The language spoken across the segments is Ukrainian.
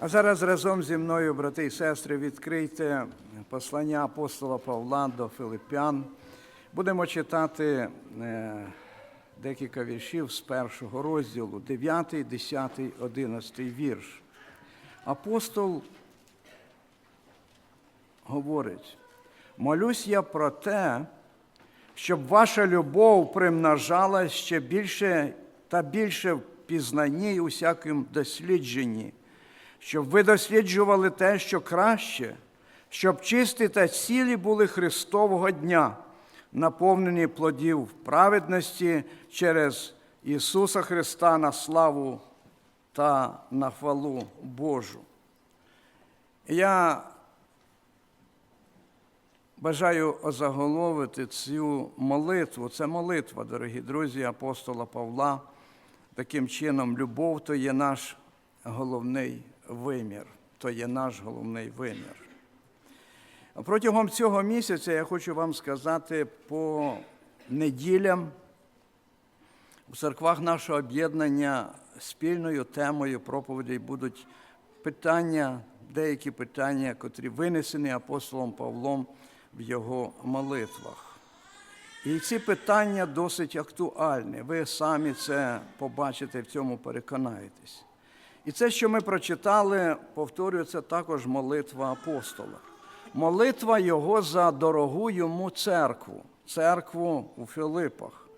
А зараз разом зі мною, брати і сестри, відкрийте послання апостола Павла до Филиппян. Будемо читати е, декілька віршів з першого розділу, 9, 10, 11 вірш. Апостол говорить: молюсь я про те, щоб ваша любов примножалась ще більше та більше в пізнанні і усякому дослідженні, щоб ви досліджували те, що краще, щоб чисті та цілі були Христового дня, наповнені плодів праведності через Ісуса Христа на славу та на хвалу Божу. Я Бажаю озаголовити цю молитву. Це молитва, дорогі друзі, апостола Павла. Таким чином, любов то є наш головний вимір. То є наш головний вимір. Протягом цього місяця я хочу вам сказати по неділям у церквах нашого об'єднання спільною темою проповідей будуть питання, деякі питання, котрі винесені апостолом Павлом в його молитвах. І ці питання досить актуальні. Ви самі це побачите, в цьому переконаєтесь. І це, що ми прочитали, повторюється також молитва апостола. Молитва його за дорогу йому церкву, церкву у Філипах.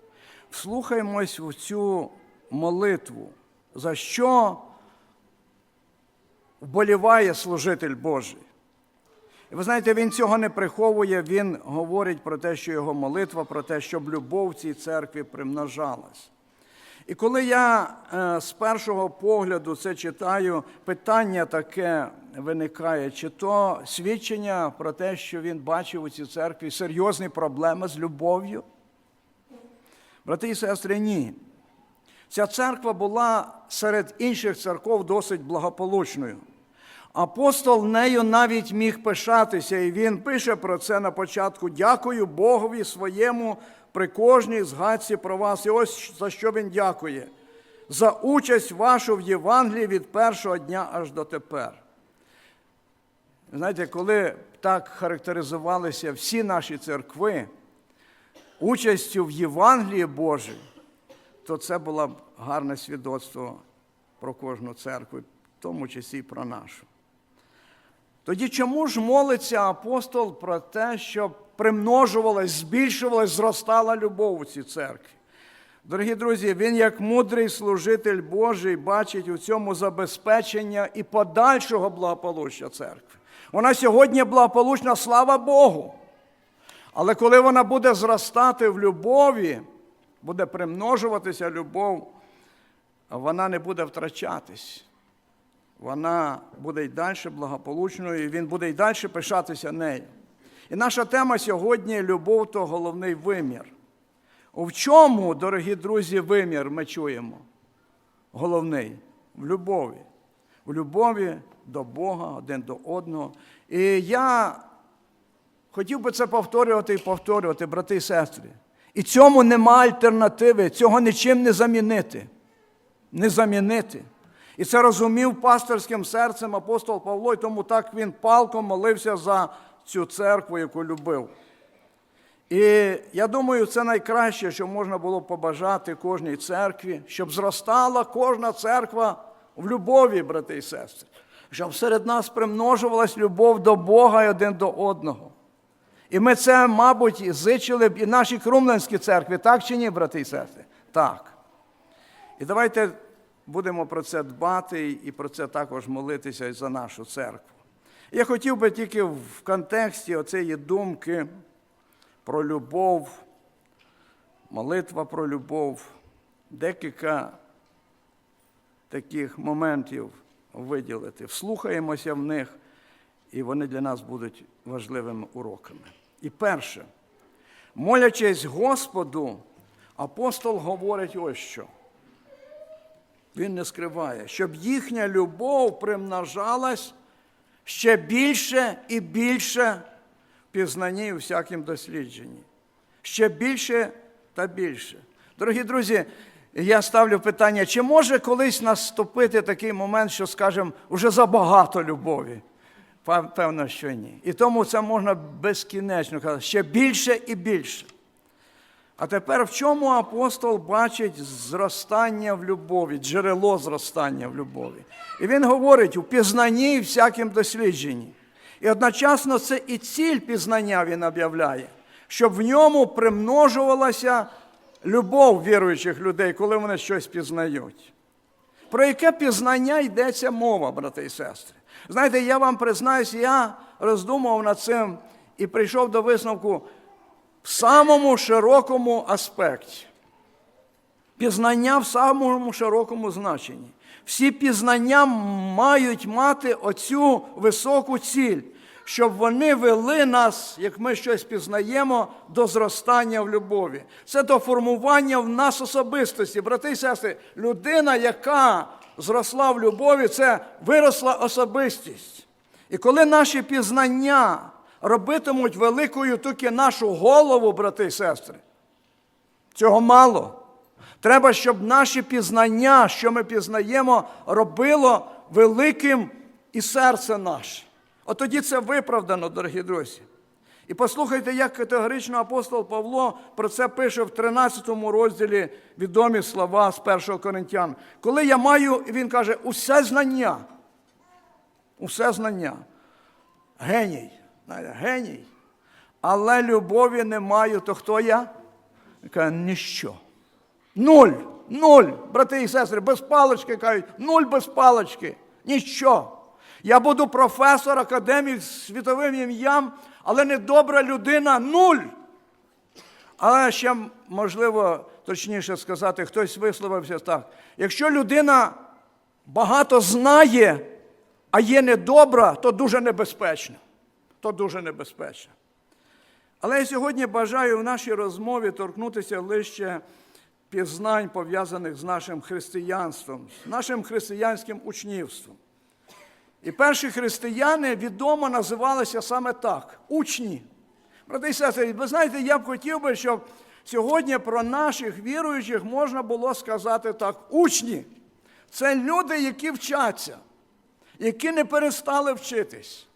Вслухаймось в цю молитву, за що вболіває служитель Божий. І ви знаєте, він цього не приховує, він говорить про те, що його молитва, про те, щоб любов в цій церкві примножалась. І коли я е, з першого погляду це читаю, питання таке виникає, чи то свідчення про те, що він бачив у цій церкві серйозні проблеми з любов'ю? Брати і сестри, ні. Ця церква була серед інших церков досить благополучною. Апостол нею навіть міг пишатися, і він пише про це на початку. Дякую Богові своєму при кожній згадці про вас. І ось за що він дякує. За участь вашу в Євангелії від першого дня аж до тепер. Знаєте, коли так характеризувалися всі наші церкви участю в Євангелії Божій, то це було б гарне свідоцтво про кожну церкву, в тому числі і про нашу. Тоді чому ж молиться апостол про те, щоб примножувалась, збільшувалась, зростала любов у цій церкві? Дорогі друзі, він, як мудрий служитель Божий, бачить у цьому забезпечення і подальшого благополуччя церкви. Вона сьогодні благополучна, слава Богу. Але коли вона буде зростати в любові, буде примножуватися любов, вона не буде втрачатись вона буде й далі благополучною, і він буде й далі пишатися нею. І наша тема сьогодні любов то головний вимір. В чому, дорогі друзі, вимір ми чуємо? Головний в любові. В любові до Бога один до одного. І я хотів би це повторювати і повторювати, брати і сестри. І цьому нема альтернативи, цього нічим не замінити. Не замінити. І це розумів пасторським серцем апостол Павло, і тому так він палком молився за цю церкву, яку любив. І я думаю, це найкраще, що можна було побажати кожній церкві, щоб зростала кожна церква в любові, брати і сестри, щоб серед нас примножувалась любов до Бога і один до одного. І ми це, мабуть, зичили б і нашій Крумленській церкві, так чи ні, брати і сестри? Так. І давайте будемо про це дбати і про це також молитися і за нашу церкву. Я хотів би тільки в контексті оцеї думки про любов, молитва про любов, декілька таких моментів виділити. Вслухаємося в них, і вони для нас будуть важливими уроками. І перше, молячись Господу, апостол говорить ось що. Він не скриває, щоб їхня любов примножалась ще більше і більше в пізнанні у всякім дослідженні. Ще більше та більше. Дорогі друзі, я ставлю питання, чи може колись наступити такий момент, що, скажемо, вже забагато любові? Певно, що ні. І тому це можна безкінечно казати, ще більше і більше. А тепер в чому апостол бачить зростання в любові, джерело зростання в любові? І він говорить у пізнанні і всяким дослідженні. І одночасно це і ціль пізнання він об'являє, щоб в ньому примножувалася любов віруючих людей, коли вони щось пізнають. Про яке пізнання йдеться мова, брати і сестри? Знаєте, я вам признаюсь, я роздумував над цим і прийшов до висновку в самому широкому аспекті. Пізнання в самому широкому значенні. Всі пізнання мають мати оцю високу ціль, щоб вони вели нас, як ми щось пізнаємо, до зростання в любові. Це до формування в нас особистості. Брати і сестри, людина, яка зросла в любові, це виросла особистість. І коли наші пізнання робитимуть великою тільки нашу голову, брати і сестри, цього мало. Треба, щоб наші пізнання, що ми пізнаємо, робило великим і серце наше. От тоді це виправдано, дорогі друзі. І послухайте, як категорично апостол Павло про це пише в 13 розділі відомі слова з 1 Коринтян. Коли я маю, він каже, усе знання, усе знання. Геній, геній. Але любові не маю, то хто я? Каже, ніщо. Нуль. Нуль. Брати і сестри, без палички кажуть, нуль без палички. Ніщо. Я буду професор, академік з світовим ім'ям, але недобра людина нуль. Але ще, можливо, точніше сказати, хтось висловився так. Якщо людина багато знає, а є недобра, то дуже небезпечно. То дуже небезпечно. Але я сьогодні бажаю в нашій розмові торкнутися лише пізнань, пов'язаних з нашим християнством, з нашим християнським учнівством. І перші християни відомо називалися саме так учні. Брати і сестри, ви знаєте, я б хотів би, щоб сьогодні про наших віруючих можна було сказати так: учні. Це люди, які вчаться, які не перестали вчитись.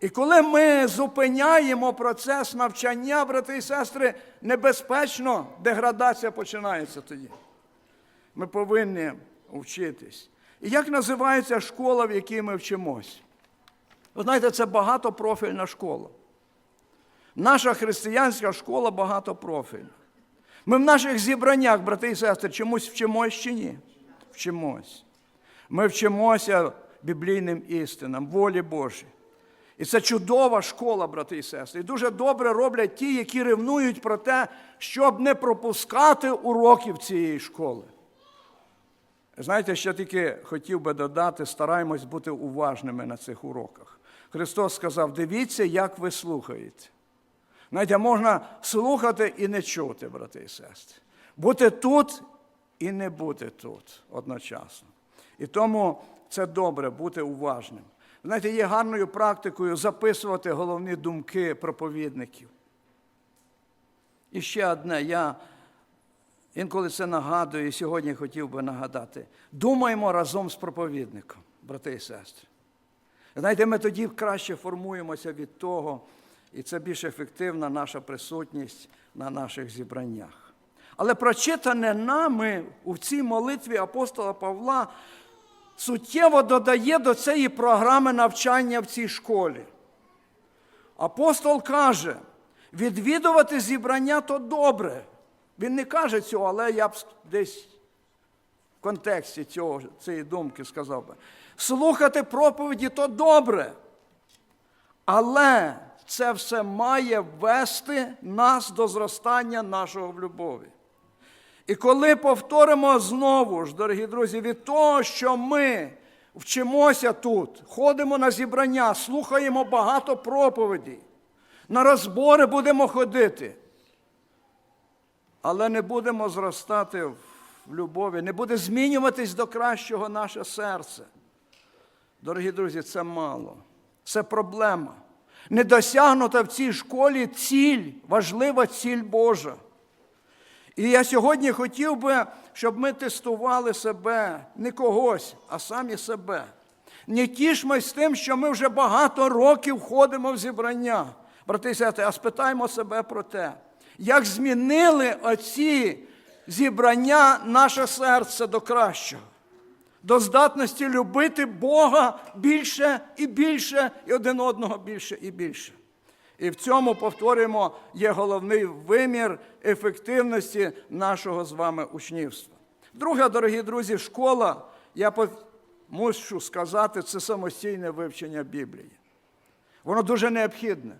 І коли ми зупиняємо процес навчання, брати і сестри, небезпечно деградація починається тоді. Ми повинні вчитись. І як називається школа, в якій ми вчимось? Ви знаєте, це багатопрофільна школа. Наша християнська школа багатопрофільна. Ми в наших зібраннях, брати і сестри, чомусь вчимось чи ні? Вчимось. Ми вчимося біблійним істинам, волі Божій. І це чудова школа, брати і сестри. І дуже добре роблять ті, які ревнують про те, щоб не пропускати уроків цієї школи. Знаєте, що тільки хотів би додати, стараємось бути уважними на цих уроках. Христос сказав: дивіться, як ви слухаєте. Знаєте, можна слухати і не чути, брати і сестри. Бути тут і не бути тут одночасно. І тому це добре бути уважним. Знаєте, є гарною практикою записувати головні думки проповідників. І ще одне, я інколи це нагадую, і сьогодні хотів би нагадати. Думаємо разом з проповідником, брати і сестри. Знаєте, ми тоді краще формуємося від того, і це більш ефективна наша присутність на наших зібраннях. Але прочитане нами у цій молитві апостола Павла суттєво додає до цієї програми навчання в цій школі. Апостол каже, відвідувати зібрання то добре. Він не каже цього, але я б десь в контексті цього, цієї думки сказав би. Слухати проповіді то добре. Але це все має вести нас до зростання нашого в любові. І коли повторимо знову ж, дорогі друзі, від того, що ми вчимося тут, ходимо на зібрання, слухаємо багато проповідей, на розбори будемо ходити, але не будемо зростати в любові, не буде змінюватись до кращого наше серце. Дорогі друзі, це мало. Це проблема. Не досягнута в цій школі ціль, важлива ціль Божа. І я сьогодні хотів би, щоб ми тестували себе, не когось, а самі себе. Не тішмось тим, що ми вже багато років ходимо в зібрання. Брати і сестри, а спитаємо себе про те, як змінили оці зібрання наше серце до кращого, до здатності любити Бога більше і більше, і один одного більше і більше. І в цьому, повторюємо, є головний вимір ефективності нашого з вами учнівства. Друге, дорогі друзі, школа, я мушу сказати, це самостійне вивчення Біблії. Воно дуже необхідне.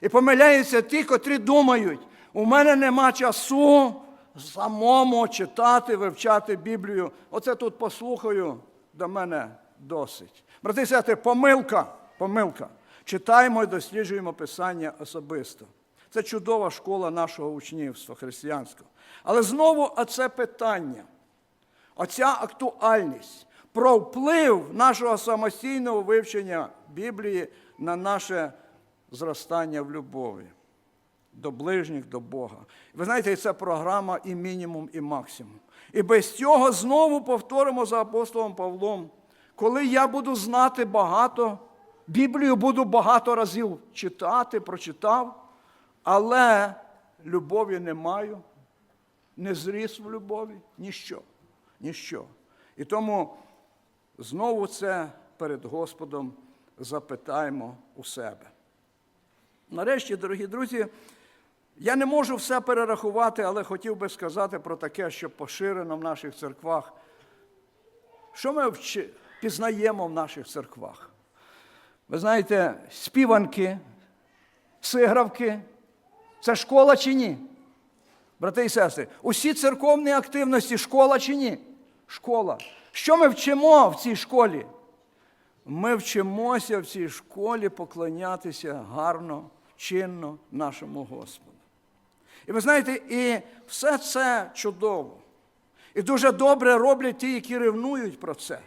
І помиляються ті, котрі думають, у мене нема часу самому читати, вивчати Біблію. Оце тут послухаю, до мене досить. Брати і помилка, помилка. Читаємо і досліджуємо Писання особисто. Це чудова школа нашого учнівства християнського. Але знову оце питання, оця актуальність про вплив нашого самостійного вивчення Біблії на наше зростання в любові до ближніх, до Бога. Ви знаєте, це програма і мінімум, і максимум. І без цього знову повторимо за апостолом Павлом, коли я буду знати багато, Біблію буду багато разів читати, прочитав, але любові не маю, не зріс в любові, ніщо. Ніщо. І тому знову це перед Господом запитаємо у себе. Нарешті, дорогі друзі, я не можу все перерахувати, але хотів би сказати про таке, що поширено в наших церквах. Що ми пізнаємо в наших церквах? Ви знаєте, співанки, сигравки це школа чи ні? Брати і сестри, усі церковні активності школа чи ні? Школа. Що ми вчимо в цій школі? Ми вчимося в цій школі поклонятися гарно, чинно нашому Господу. І ви знаєте, і все це чудово. І дуже добре роблять ті, які ревнують про це.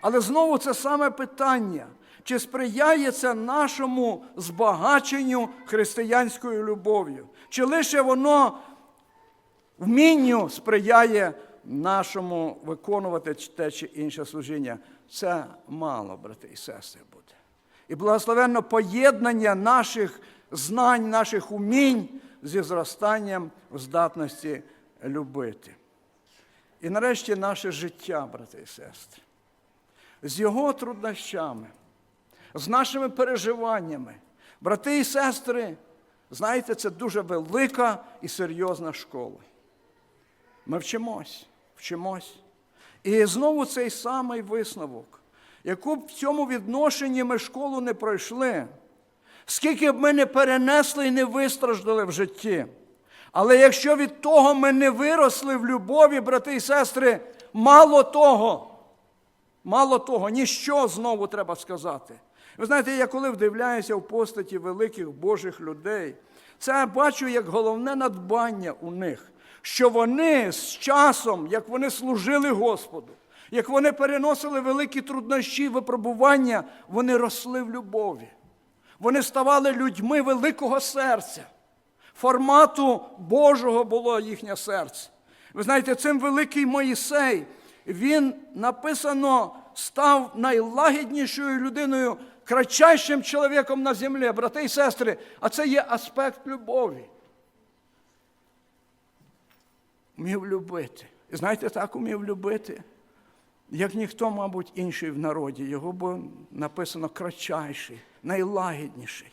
Але знову це саме питання, чи сприяє це нашому збагаченню християнською любов'ю? Чи лише воно вмінню сприяє нашому виконувати те чи інше служіння? Це мало, брати і сестри, буде. І благословенно поєднання наших знань, наших умінь зі зростанням в здатності любити. І нарешті наше життя, брати і сестри, з його труднощами, з нашими переживаннями. Брати і сестри, знаєте, це дуже велика і серйозна школа. Ми вчимось, вчимось. І знову цей самий висновок, яку б в цьому відношенні ми школу не пройшли, скільки б ми не перенесли і не вистраждали в житті. Але якщо від того ми не виросли в любові, брати і сестри, мало того, мало того, ніщо знову треба сказати. Ви знаєте, я коли вдивляюся в постаті великих Божих людей, це я бачу як головне надбання у них, що вони з часом, як вони служили Господу, як вони переносили великі труднощі, випробування, вони росли в любові. Вони ставали людьми великого серця. Формату Божого було їхнє серце. Ви знаєте, цим великий Моїсей, він написано став найлагіднішою людиною, кратчайшим чоловіком на землі, брати і сестри, а це є аспект любові. Вмів любити. І знаєте, так умів любити, як ніхто, мабуть, інший в народі. Його було написано кратчайший, найлагідніший.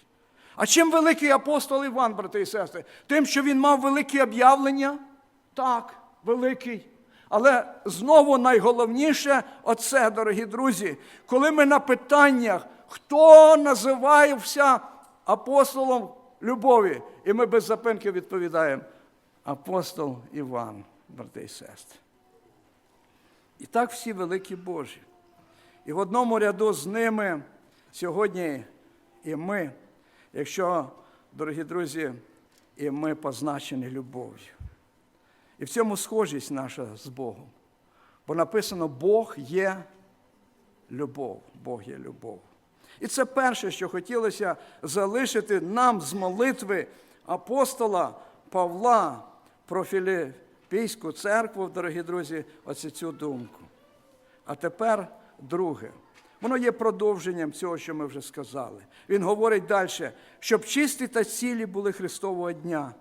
А чим великий апостол Іван, брати і сестри? Тим, що він мав великі об'явлення? Так, великий. Але знову найголовніше оце, дорогі друзі, коли ми на питаннях, хто називався апостолом любові, і ми без запинки відповідаємо, апостол Іван, брати і сестри. І так всі великі Божі. І в одному ряду з ними сьогодні і ми, якщо, дорогі друзі, і ми позначені любов'ю. І в цьому схожість наша з Богом. Бо написано, Бог є любов, Бог є любов. І це перше, що хотілося залишити нам з молитви апостола Павла про Філі- Пійську церкву, дорогі друзі, оце цю думку. А тепер друге. Воно є продовженням цього, що ми вже сказали. Він говорить далі, щоб чисті та цілі були Христового дня.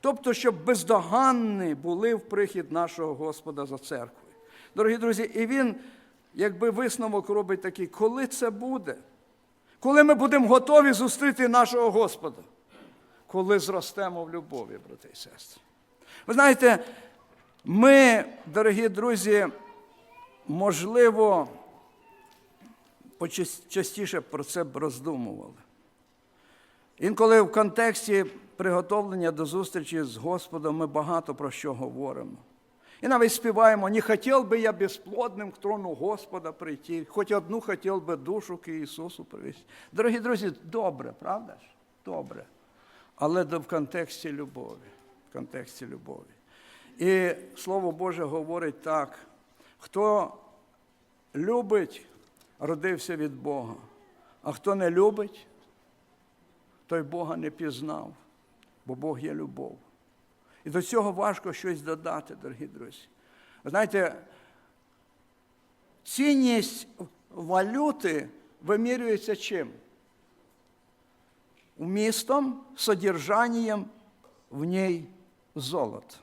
Тобто, щоб бездоганні були в прихід нашого Господа за церквою. Дорогі друзі, і він, якби висновок робить такий, коли це буде? Коли ми будемо готові зустріти нашого Господа? Коли зростемо в любові, брати і сестри. Ви знаєте, ми, дорогі друзі, можливо, частіше про це б роздумували. Інколи в контексті приготовлення до зустрічі з Господом ми багато про що говоримо. І навіть співаємо, не хотів би я безплодним к трону Господа прийти, хоч одну хотів би душу к Ісусу привести. Дорогі друзі, добре, правда ж? Добре. Але в контексті любові. В контексті любові. І Слово Боже говорить так: хто любить, родився від Бога, а хто не любить, той Бога не пізнав, бо Бог є любов. І до цього важко щось додати, дорогі друзі. Ви знаєте, цінність валюти вимірюється чим? Вмістом, содержанням в ній золота.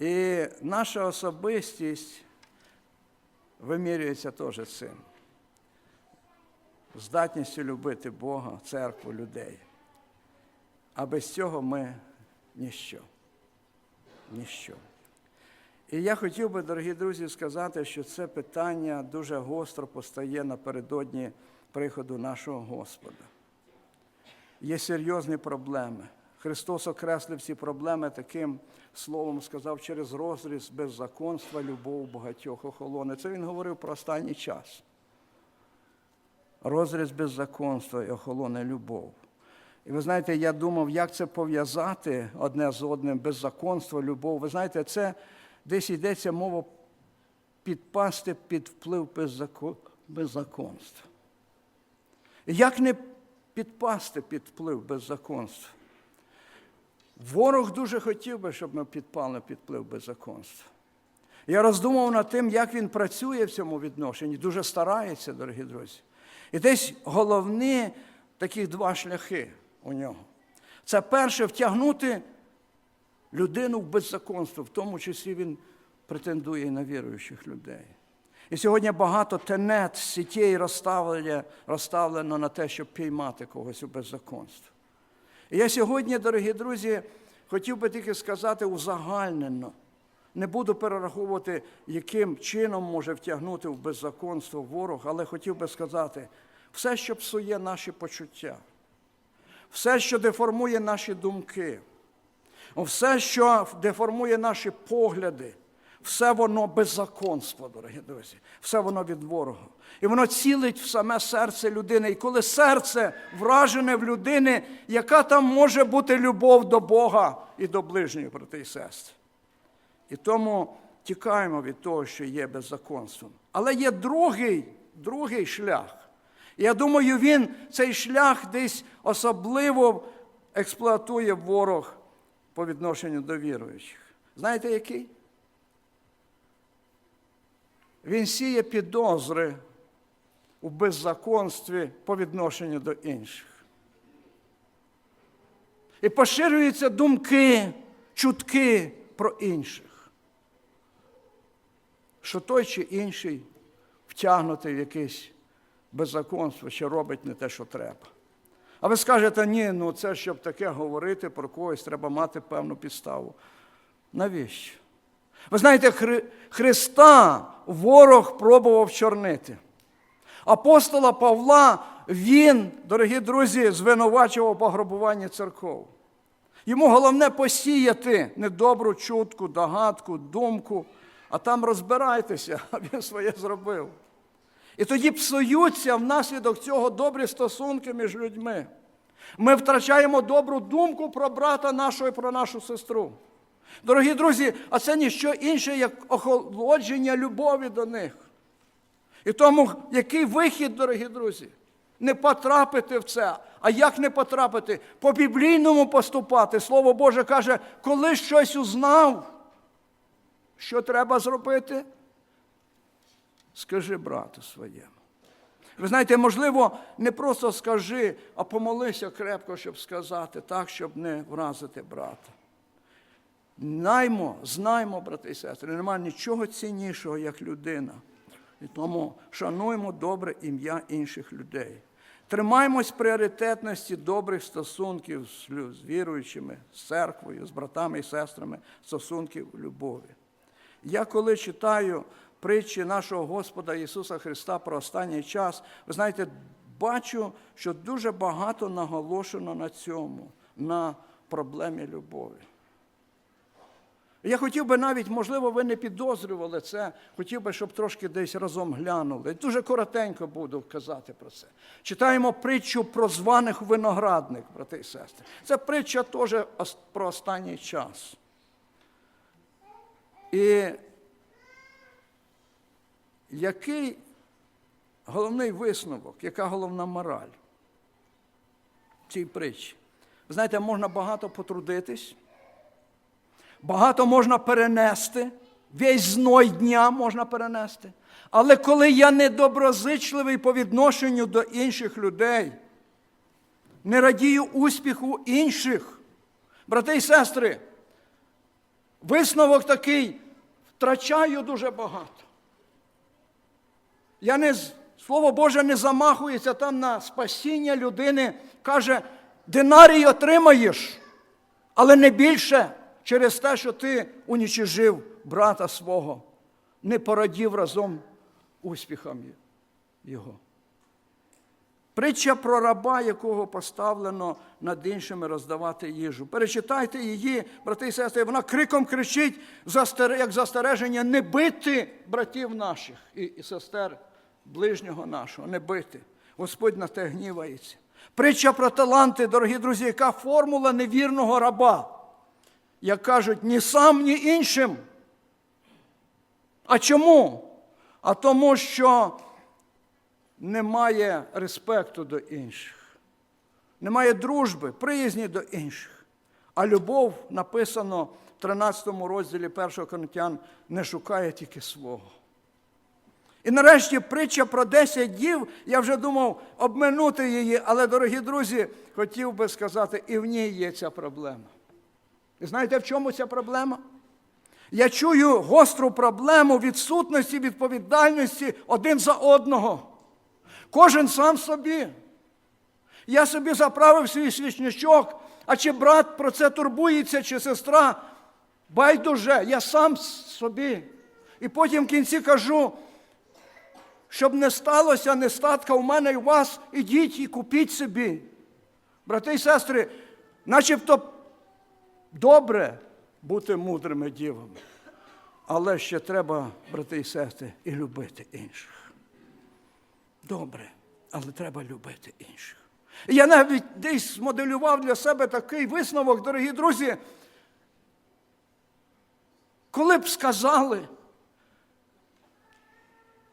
І наша особистість вимірюється теж цим. Здатністю любити Бога, церкву, людей. А без цього ми ніщо. Ніщо. І я хотів би, дорогі друзі, сказати, що це питання дуже гостро постає напередодні приходу нашого Господа. Є серйозні проблеми. Христос окреслив ці проблеми таким словом, сказав, через розріз беззаконства, любов багатьох охолоне. Це він говорив про останній час. Розріз беззаконства і охолоне любов. І ви знаєте, я думав, як це пов'язати одне з одним, беззаконство, любов. Ви знаєте, це десь йдеться мова підпасти під вплив беззаконства. Як не підпасти під вплив беззаконства? Ворог дуже хотів би, щоб ми підпали під вплив беззаконства. Я роздумав над тим, як він працює в цьому відношенні, дуже старається, дорогі друзі. І десь головні такі два шляхи у нього. Це перше втягнути людину в беззаконство, в тому числі він претендує і на віруючих людей. І сьогодні багато тенет, сітей розставлено, розставлено на те, щоб піймати когось у беззаконство. І я сьогодні, дорогі друзі, хотів би тільки сказати узагальнено. Не буду перераховувати, яким чином може втягнути в беззаконство ворог, але хотів би сказати, все, що псує наші почуття, все, що деформує наші думки, все, що деформує наші погляди, все воно беззаконство, дорогі друзі, все воно від ворога. І воно цілить в саме серце людини. І коли серце вражене в людини, яка там може бути любов до Бога і до ближньої брати і сестри. І тому тікаємо від того, що є беззаконством. Але є другий, другий шлях. Я думаю, він цей шлях десь особливо експлуатує ворог по відношенню до віруючих. Знаєте який? Він сіє підозри у беззаконстві по відношенню до інших. І поширюються думки, чутки про інших. Що той чи інший втягнутий в якесь беззаконство, що робить не те, що треба. А ви скажете, ні, ну це щоб таке говорити про когось, треба мати певну підставу. Навіщо? Ви знаєте, Хри... Христа ворог пробував чорнити. Апостола Павла, він, дорогі друзі, звинувачував пограбування церков. Йому головне посіяти недобру чутку, догадку, думку, а там розбирайтеся, а він своє зробив. І тоді псуються внаслідок цього добрі стосунки між людьми. Ми втрачаємо добру думку про брата нашого і про нашу сестру. Дорогі друзі, а це ніщо інше, як охолодження любові до них. І тому, який вихід, дорогі друзі? не потрапити в це. А як не потрапити? По біблійному поступати. Слово Боже каже, коли щось узнав, що треба зробити? Скажи брату своєму. Ви знаєте, можливо, не просто скажи, а помолися крепко, щоб сказати так, щоб не вразити брата. Знаймо, знаймо, брати і сестри, немає нічого ціннішого, як людина. І тому шануємо добре ім'я інших людей. Тримаймось пріоритетності добрих стосунків з віруючими, з церквою, з братами і сестрами, стосунків любові. Я коли читаю притчі нашого Господа Ісуса Христа про останній час, ви знаєте, бачу, що дуже багато наголошено на цьому, на проблемі любові. Я хотів би навіть, можливо, ви не підозрювали це, хотів би, щоб трошки десь разом глянули. Дуже коротенько буду казати про це. Читаємо притчу про званих виноградник, брати і сестри. Це притча теж про останній час. І який головний висновок, яка головна мораль цій притчі? Ви знаєте, можна багато потрудитись, багато можна перенести, весь зной дня можна перенести. Але коли я недоброзичливий по відношенню до інших людей, не радію успіху інших, брати і сестри, висновок такий, втрачаю дуже багато. Я не, Слово Боже не замахується там на спасіння людини, каже, динарій отримаєш, але не більше через те, що ти унічижив брата свого, не порадів разом успіхам його. Притча про раба, якого поставлено над іншими роздавати їжу. Перечитайте її, брати і сестри, вона криком кричить, як застереження, не бити братів наших і, сестер ближнього нашого, не бити. Господь на те гнівається. Притча про таланти, дорогі друзі, яка формула невірного раба, як кажуть, ні сам, ні іншим. А чому? А тому, що немає респекту до інших, немає дружби, приязні до інших. А любов, написано в 13 розділі 1 Коринтян, не шукає тільки свого. І нарешті притча про 10 дів, я вже думав обминути її, але, дорогі друзі, хотів би сказати, і в ній є ця проблема. І знаєте, в чому ця проблема? Я чую гостру проблему відсутності відповідальності один за одного. Кожен сам собі. Я собі заправив свій свічничок, а чи брат про це турбується, чи сестра, байдуже, я сам собі. І потім в кінці кажу, щоб не сталося нестатка у мене і у вас, ідіть і купіть собі. Брати і сестри, начебто добре бути мудрими дівами, але ще треба, брати і сестри, і любити інших. Добре, але треба любити інших. Я навіть десь змоделював для себе такий висновок, дорогі друзі. Коли б сказали,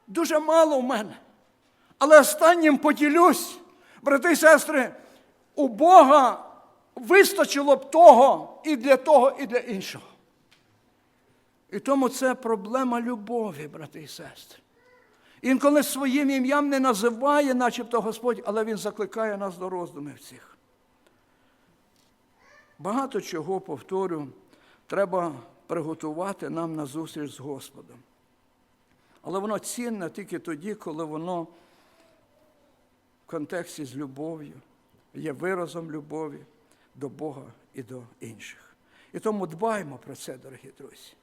дуже мало в мене, але останнім поділюсь, брати і сестри, у Бога вистачило б того і для того, і для іншого. І тому це проблема любові, брати і сестри. Інколи своїм ім'ям не називає, начебто Господь, але Він закликає нас до роздумів цих. Багато чого, повторю, треба приготувати нам на зустріч з Господом. Але воно цінне тільки тоді, коли воно в контексті з любов'ю, є виразом любові до Бога і до інших. І тому дбаємо про це, дорогі друзі.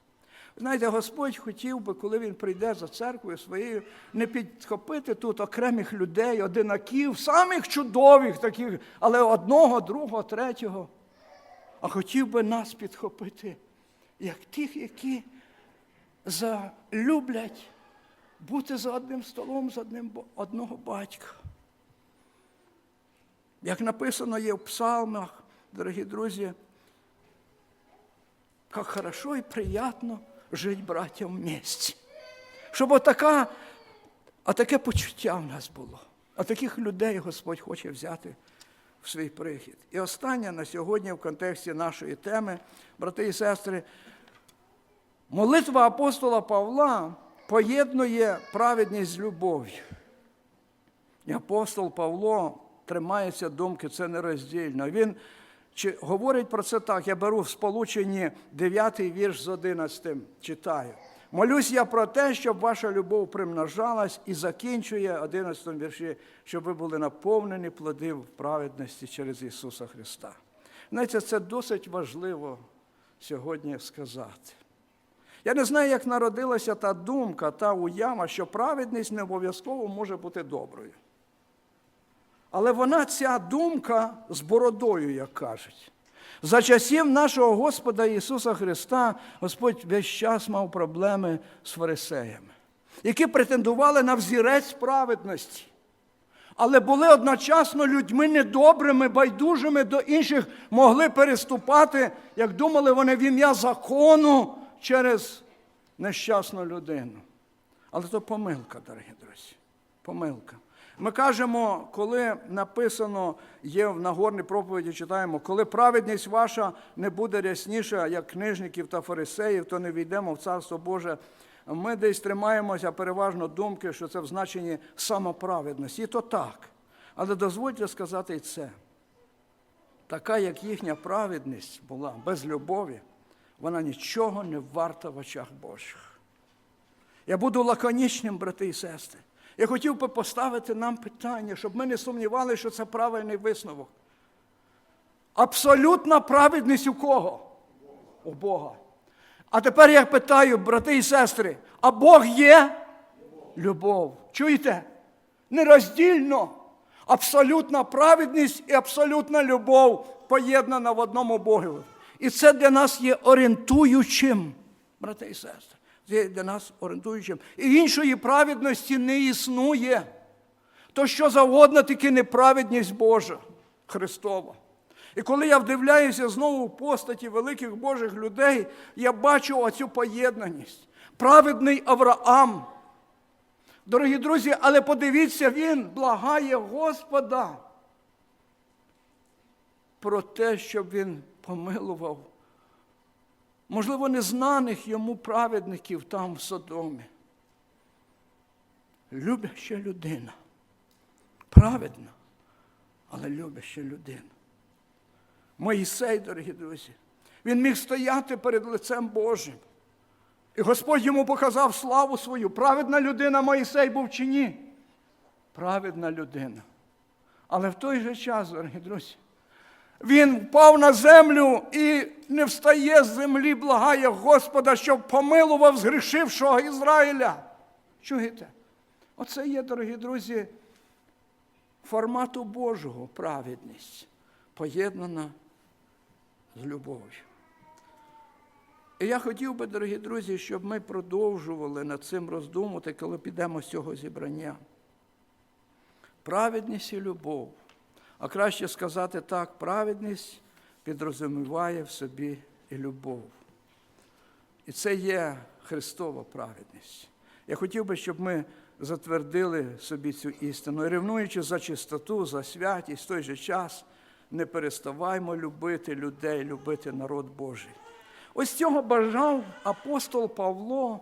Знаєте, Господь хотів би, коли Він прийде за церквою своєю, не підхопити тут окремих людей, одинаків, самих чудових таких, але одного, другого, третього. А хотів би нас підхопити, як тих, які залюблять бути за одним столом з одним, одного батька. Як написано є в псалмах, дорогі друзі, как хорошо и приятно жить братям вместе. Щоб отака, отаке почуття в нас було. А таких людей Господь хоче взяти в свій прихід. І останнє на сьогодні в контексті нашої теми, брати і сестри, молитва апостола Павла поєднує праведність з любов'ю. І апостол Павло тримається думки, це нероздільно. Він чи, говорить про це так, я беру в сполученні 9 вірш з 11 читаю. Молюсь я про те, щоб ваша любов примножалась і закінчує 11 вірші, щоб ви були наповнені плодів праведності через Ісуса Христа. Знаєте, це досить важливо сьогодні сказати. Я не знаю, як народилася та думка, та уява, що праведність не обов'язково може бути доброю. Але вона, ця думка з бородою, як кажуть. За часів нашого Господа Ісуса Христа Господь весь час мав проблеми з фарисеями, які претендували на взірець праведності, але були одночасно людьми недобрими, байдужими до інших, могли переступати, як думали вони в ім'я закону через нещасну людину. Але то помилка, дорогі друзі. Помилка. Ми кажемо, коли написано, є в Нагорній проповіді, читаємо, коли праведність ваша не буде рясніша, як книжників та фарисеїв, то не війдемо в Царство Боже. Ми десь тримаємося переважно думки, що це в значенні самоправедності. І то так. Але дозвольте сказати і це. Така, як їхня праведність була без любові, вона нічого не варта в очах Божих. Я буду лаконічним, брати і сестри. Я хотів би поставити нам питання, щоб ми не сумнівалися, що це правильний висновок. Абсолютна праведність у кого? У Бога. А тепер я питаю, брати і сестри, а Бог є? Любов. Чуєте? Нероздільно. Абсолютна праведність і абсолютна любов поєднана в одному Богові. І це для нас є орієнтуючим, брати і сестри. Для нас орієнтуючим. І іншої праведності не існує. То що завгодно, тільки неправедність Божа Христова. І коли я вдивляюся знову в постаті великих Божих людей, я бачу оцю поєднаність. Праведний Авраам. Дорогі друзі, але подивіться, він благає Господа про те, щоб він помилував, можливо, незнаних йому праведників там в Содомі. Любяща людина. Праведна, але любяща людина. Моїсей, дорогі друзі, він міг стояти перед лицем Божим. І Господь йому показав славу свою. Праведна людина Моїсей був чи ні? Праведна людина. Але в той же час, дорогі друзі, він впав на землю і не встає з землі, благає Господа, щоб помилував згрішившого Ізраїля. Чуєте? Оце є, дорогі друзі, формату Божого праведність, поєднана з любов'ю. І я хотів би, дорогі друзі, щоб ми продовжували над цим роздумувати, коли підемо з цього зібрання. Праведність і любов. А краще сказати так, праведність підрозуміває в собі і любов. І це є Христова праведність. Я хотів би, щоб ми затвердили собі цю істину, і ревнуючи за чистоту, за святість, в той же час не переставаймо любити людей, любити народ Божий. Ось цього бажав апостол Павло,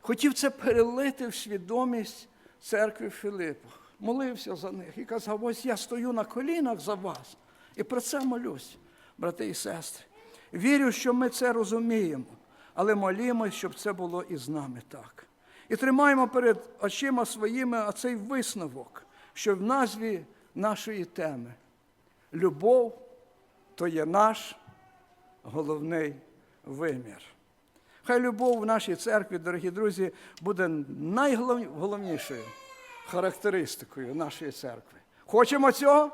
хотів це перелити в свідомість церкви Філипа. Молився за них і казав, ось я стою на колінах за вас. І про це молюсь, брати і сестри. Вірю, що ми це розуміємо, але молімось, щоб це було і з нами так. І тримаємо перед очима своїми оцей висновок, що в назві нашої теми любов то є наш головний вимір. Хай любов в нашій церкві, дорогі друзі, буде найголовнішою характеристикою нашої церкви. Хочемо цього?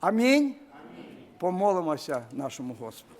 Амінь. Помолимося нашому Господу.